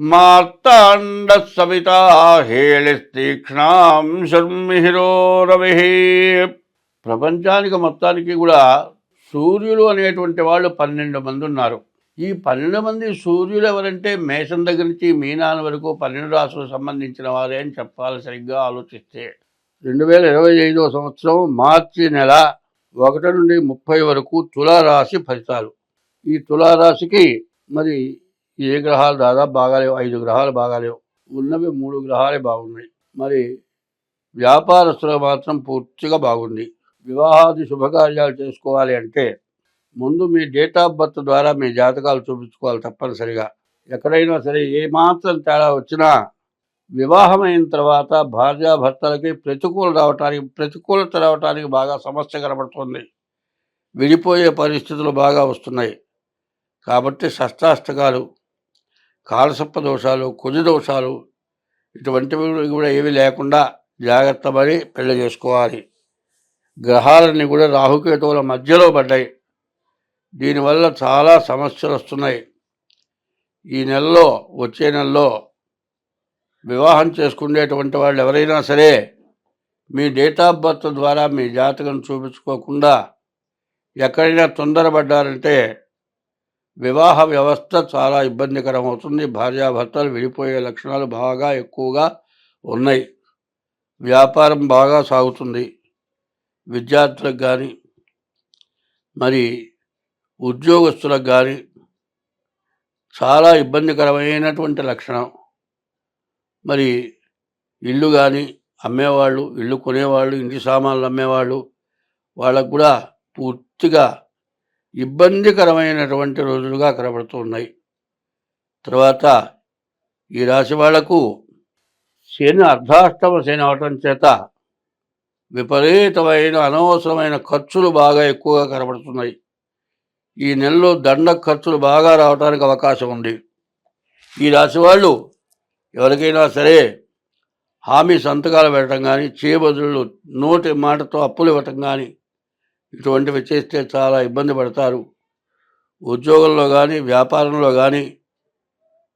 మార్తాండ సవితా హేళిస్తీక్ష్ణాం శర్మిహిరో రవి ప్రపంచానికి మొత్తానికి కూడా సూర్యులు అనేటువంటి వాళ్ళు పన్నెండు మంది ఉన్నారు. ఈ పన్నెండు మంది సూర్యులు ఎవరంటే మేషం దగ్గర నుంచి మీనాన్ వరకు పన్నెండు రాసులకు సంబంధించిన వారే అని చెప్పాలి సరిగ్గా ఆలోచిస్తే. రెండు వేల ఇరవై ఐదో సంవత్సరం మార్చి నెల ఒకటి నుండి ముప్పై వరకు తులారాశి ఫలితాలు. ఈ తులారాశికి మరి ఏ గ్రహాలు దాదాపు బాగాలేవు ఐదు గ్రహాలు బాగాలేవు. ఉన్నవి మూడు గ్రహాలే బాగున్నాయి. మరి వ్యాపారస్తులకు మాత్రం పూర్తిగా బాగుంది. వివాహాది శుభకార్యాలు చేసుకోవాలి అంటే ముందు మీ డేట్ ఆఫ్ బర్త్ ద్వారా మీ జాతకాలు చూపించుకోవాలి తప్పనిసరిగా. ఎక్కడైనా సరే ఏమాత్రం తేడా వచ్చినా వివాహమైన తర్వాత భార్యాభర్తలకి ప్రతికూల రావటానికి ప్రతికూలత రావటానికి బాగా సమస్య కనబడుతుంది. విడిపోయే పరిస్థితులు బాగా వస్తున్నాయి. కాబట్టి షష్టాష్టకాలు కాలసప్ప దోషాలు కుజ దోషాలు ఇటువంటివి కూడా ఏవి లేకుండా జాగ్రత్త పడి పెళ్ళి చేసుకోవాలి. గ్రహాలన్నీ కూడా రాహుకేతువుల మధ్యలో పడ్డాయి. దీనివల్ల చాలా సమస్యలు వస్తున్నాయి. ఈ నెలలో వచ్చే నెలలో వివాహం చేసుకునేటువంటి వాళ్ళు ఎవరైనా సరే మీ డేట్ ఆఫ్ బర్త్ ద్వారా మీ జాతకం చూపించుకోకుండా ఎక్కడైనా తొందరపడ్డారంటే వివాహ వ్యవస్థ చాలా ఇబ్బందికరం అవుతుంది భార్యాభర్తలు విడిపోయే లక్షణాలు బాగా ఎక్కువగా ఉన్నాయి. వ్యాపారం బాగా సాగుతుంది. విద్యార్థులకు కానీ మరి ఉద్యోగస్తులకు కానీ చాలా ఇబ్బందికరమైనటువంటి లక్షణం. మరి ఇల్లు కానీ అమ్మేవాళ్ళు ఇల్లు కొనేవాళ్ళు ఇంటి సామాన్లు అమ్మేవాళ్ళు వాళ్ళకు కూడా పూర్తిగా ఇబ్బందికరమైనటువంటి రోజులుగా కనబడుతూ ఉన్నాయి తర్వాత ఈ రాశి వాళ్ళకు శని అర్ధాష్టమ శని అవటం చేత విపరీతమైన అనవసరమైన ఖర్చులు బాగా ఎక్కువగా కనబడుతున్నాయి. ఈ నెలలో దండ ఖర్చులు బాగా రావడానికి అవకాశం ఉంది. ఈ రాశి వాళ్ళు ఎవరికైనా సరే హామీ సంతకాలు పెట్టడం కానీ చేయబదులు నోటి మాటతో అప్పులు ఇవ్వటం కానీ ఇటువంటివి చేస్తే చాలా ఇబ్బంది పడతారు. ఉద్యోగంలో కానీ వ్యాపారంలో కానీ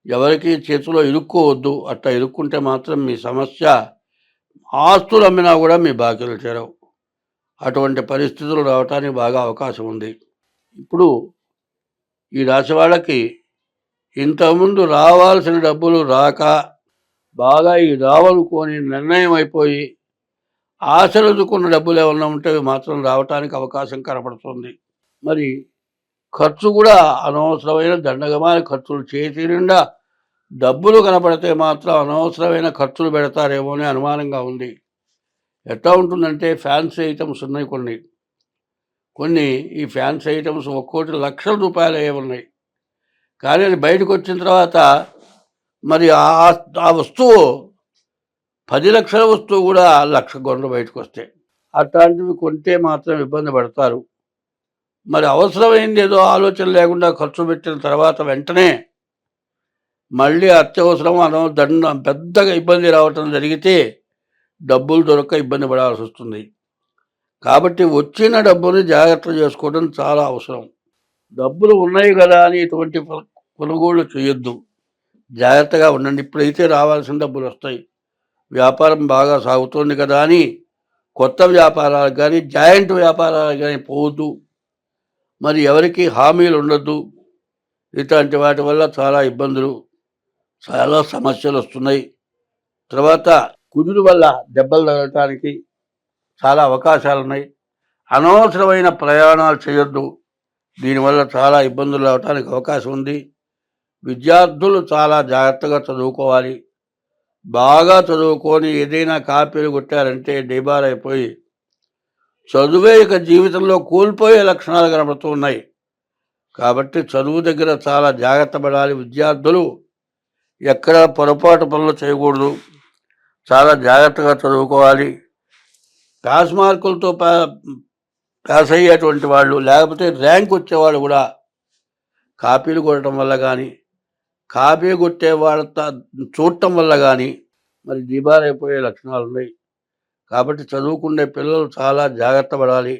ఎవరికి చేతిలో ఇరుక్కోవద్దు. అట్లా ఇరుక్కుంటే మాత్రం మీ సమస్య ఆస్తులు అమ్మినా కూడా మీ బాకీలు చేరవు అటువంటి పరిస్థితులు రావటానికి బాగా అవకాశం ఉంది. ఇప్పుడు ఈ రాశి వాళ్ళకి ఇంతకుముందు రావాల్సిన డబ్బులు రాక బాగా ఈ రావనుకోని నిర్ణయం అయిపోయి ఆశలదుకున్న డబ్బులు ఏమన్నా ఉంటే మాత్రం రావటానికి అవకాశం కనపడుతుంది. మరి ఖర్చు కూడా అనవసరమైన దండగమైన ఖర్చులు చేతి నిండా డబ్బులు కనపడితే మాత్రం అనవసరమైన ఖర్చులు పెడతారేమో అని అనుమానంగా ఉంది. ఎట్లా ఉంటుందంటే ఫ్యాన్సీ ఐటమ్స్ ఉన్నాయి కొన్ని. కొన్ని ఈ ఫ్యాన్సీ ఐటమ్స్ ఒక్కోటి లక్షల రూపాయలు అయ్యే ఉన్నాయి. కానీ అది బయటకు వచ్చిన తర్వాత మరి ఆ వస్తువు పది లక్షల వస్తువు కూడా లక్ష గొండ్లు బయటకు వస్తాయి. అట్లాంటివి కొంటే మాత్రం ఇబ్బంది పడతారు. మరి అవసరమైంది ఏదో ఆలోచన లేకుండా ఖర్చు పెట్టిన తర్వాత వెంటనే మళ్ళీ అత్యవసరం మనం దండం పెద్దగా ఇబ్బంది రావటం జరిగితే డబ్బులు దొరక ఇబ్బంది పడాల్సి వస్తుంది. కాబట్టి వచ్చిన డబ్బుని జాగ్రత్త చేసుకోవడం చాలా అవసరం. డబ్బులు ఉన్నాయి కదా అని ఇటువంటి కొనుగోలు చేయొద్దు. జాగ్రత్తగా ఉండండి. ఇప్పుడైతే రావాల్సిన డబ్బులు వస్తాయి. వ్యాపారం బాగా సాగుతోంది కదా అని కొత్త వ్యాపారాలకు కానీ జాయింట్ వ్యాపారాలకు కానీ పోవద్దు. మరి ఎవరికి హామీలు ఉండొద్దు. ఇట్లాంటి వాటి వల్ల చాలా ఇబ్బందులు చాలా సమస్యలు వస్తున్నాయి. తర్వాత కుదురు వల్ల దెబ్బలు తగలటానికి చాలా అవకాశాలు ఉన్నాయి. అనవసరమైన ప్రయాణాలు చేయొద్దు. దీనివల్ల చాలా ఇబ్బందులు రావడానికి అవకాశం ఉంది. విద్యార్థులు చాలా జాగ్రత్తగా చదువుకోవాలి. బాగా చదువుకొని ఏదైనా కాపీలు కొట్టారంటే డిబార్ అయిపోయి చదువే ఇక జీవితంలో కోల్పోయే లక్షణాలు కనబడుతూ ఉన్నాయి. కాబట్టి చదువు దగ్గర చాలా జాగ్రత్త పడాలి విద్యార్థులు. ఎక్కడ పొరపాటు పనులు చేయకూడదు. చాలా జాగ్రత్తగా చదువుకోవాలి. పాస్ మార్కులతో పా పాస్ అయ్యేటువంటి వాళ్ళు లేకపోతే ర్యాంక్ వచ్చేవాళ్ళు కూడా కాపీలు కొట్టడం వల్ల కానీ కాపీ కొట్టే వాళ్ళ చూడటం వల్ల కానీ మరి దిబారైపోయే లక్షణాలు ఉన్నాయి. కాబట్టి చదువుకునే పిల్లలు చాలా జాగ్రత్త పడాలి.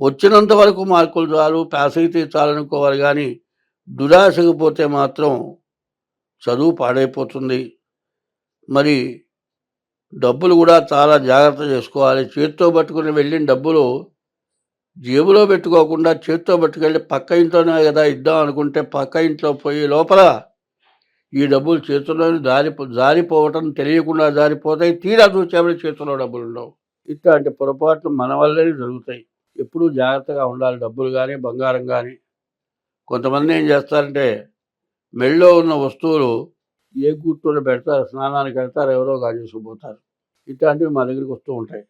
వచ్చినంత వరకు మార్కులు చాలు పాస్ అయితే చాలనుకోవాలి కానీ దురాశకు పోతే మాత్రం చదువు పాడైపోతుంది. మరి డబ్బులు కూడా చాలా జాగ్రత్త చేసుకోవాలి. చేతితో పట్టుకుని వెళ్ళిన డబ్బులు జేబులో పెట్టుకోకుండా చేత్తో పట్టుకెళ్ళి పక్క ఇంట్లోనే కదా ఇద్దాం అనుకుంటే పక్క ఇంట్లో పోయి లోపల ఈ డబ్బులు చేతుల్లోని జారి జారిపోవటం తెలియకుండా జారిపోతాయి. తీరా చూసేవాడి చేతిలో డబ్బులు ఉండవు. ఇట్లాంటి పొరపాట్లు మన వల్లనే జరుగుతాయి. ఎప్పుడూ జాగ్రత్తగా ఉండాలి డబ్బులు కానీ బంగారం కానీ కొంతమంది ఏం చేస్తారంటే మెళ్ళో ఉన్న వస్తువులు ఏ గుర్తులు పెడతారు స్నానానికి వెళ్తారు ఎవరో కాజేసుకుపోతారు ఇట్లాంటివి మా దగ్గరికి వస్తూ ఉంటాయి.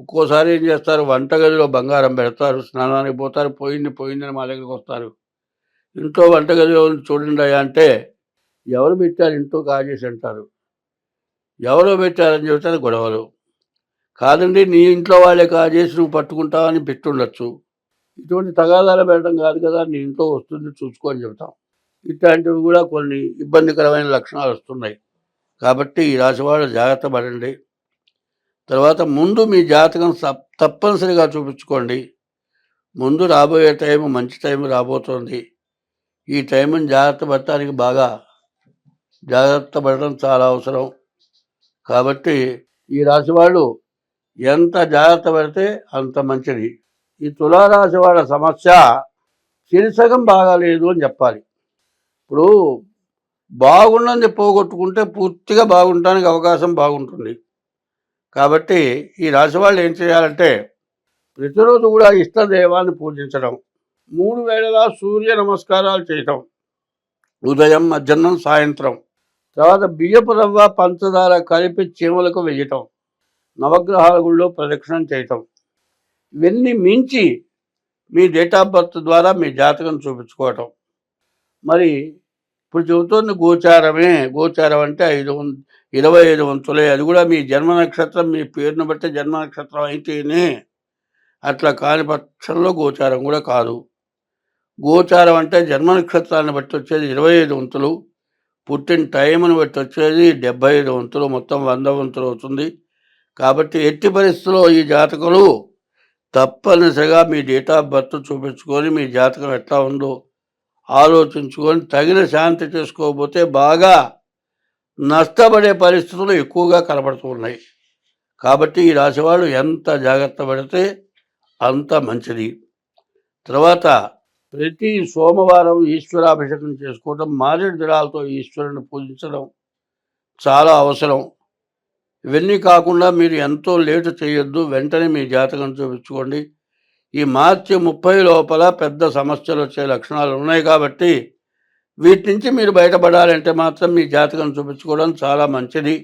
ఒక్కోసారి ఏం చేస్తారు? వంటగదిలో బంగారం పెడతారు స్నానానికి పోతారు పోయింది పోయిందని మా దగ్గరికి వస్తారు. ఇంట్లో వంటగదిలో చూడండి అంటే ఎవరు పెట్టారు ఇంట్లో కాజేసి అంటారు. ఎవరో పెట్టారని చెబుతారు గొడవలు. కాదండి నీ ఇంట్లో వాళ్ళే కాజేసి నువ్వు పట్టుకుంటావని పెట్టుండొచ్చు. ఇటువంటి తగాదాలు పెట్టడం కాదు కదా నీ ఇంట్లో వస్తుంది చూసుకోని చెబుతాం. ఇట్లాంటివి కూడా కొన్ని ఇబ్బందికరమైన లక్షణాలు వస్తున్నాయి. కాబట్టి ఈ రాశివాళ్ళు జాగ్రత్త పడండి. తర్వాత ముందు మీ జాతకం తప్పనిసరిగా చూపించుకోండి. ముందు రాబోయే టైం మంచి టైం రాబోతోంది. ఈ టైంని జాగ్రత్త పడటానికి బాగా జాగ్రత్త పడడం చాలా అవసరం. కాబట్టి ఈ రాశి వాళ్ళు ఎంత జాగ్రత్త పడితే అంత మంచిది. ఈ తులారాశి వాళ్ళ సమస్య శీర్షకం బాగాలేదు అని చెప్పాలి. ఇప్పుడు బాగున్నది పోగొట్టుకుంటే పూర్తిగా బాగుంటానికి అవకాశం బాగుంటుంది. కాబట్టి ఈ రాశి వాళ్ళు ఏం చేయాలంటే ప్రతిరోజు కూడా ఇష్టదైవాన్ని పూజించడం. మూడు వేళలా సూర్య నమస్కారాలు చేయటం. ఉదయం మధ్యాహ్నం సాయంత్రం. తర్వాత బియ్యపు రవ్వ పంచదార కలిపి చీమలకు వేయటం. నవగ్రహాల గుళ్ళో ప్రదక్షిణం చేయటం. ఇవన్నీ మించి మీ డేట్ ఆఫ్ బర్త్ ద్వారా మీ జాతకం చూపించుకోవటం. మరి ఇప్పుడు చెబుతోంది గోచారమే. గోచారం అంటే ఐదు వం ఇరవై ఐదు వంతులే. అది కూడా మీ జన్మ నక్షత్రం మీ పేరును బట్టి జన్మ నక్షత్రం అయితేనే అట్లా కాని పక్షంలో గోచారం కూడా కాదు. గోచారం అంటే జన్మ నక్షత్రాన్ని బట్టి వచ్చేది ఇరవై ఐదు వంతులు. పుట్టిన టైంని బట్టి వచ్చేది డెబ్బై ఐదు వంతులు. మొత్తం వంద వంతులు అవుతుంది. కాబట్టి ఎట్టి పరిస్థితుల్లో ఈ జాతకులు తప్పనిసరిగా మీ డేట్ ఆఫ్ బర్త్ చూపించుకొని మీ జాతకం ఎట్లా ఉందో ఆలోచించుకొని తగిన శాంతి చేసుకోకపోతే బాగా నష్టపడే పరిస్థితులు ఎక్కువగా కనబడుతూ ఉన్నాయి. కాబట్టి ఈ రాశివాళ్ళు ఎంత జాగ్రత్త పడితే అంత మంచిది. తర్వాత ప్రతి సోమవారం ఈశ్వరాభిషేకం చేసుకోవడం మారేడు దళాలతో ఈశ్వరుని పూజించడం చాలా అవసరం. ఇవన్నీ కాకుండా మీరు ఎంతో లేటు చేయొద్దు. వెంటనే మీ జాతకం చూపించుకోండి. ఈ మార్చి ముప్పై లోపల పెద్ద సమస్యలు వచ్చే లక్షణాలు ఉన్నాయి కాబట్టి వీటి నుంచి మీరు బయటపడాలంటే మాత్రం మీ జాతకం చూపించుకోవడం చాలా మంచిది.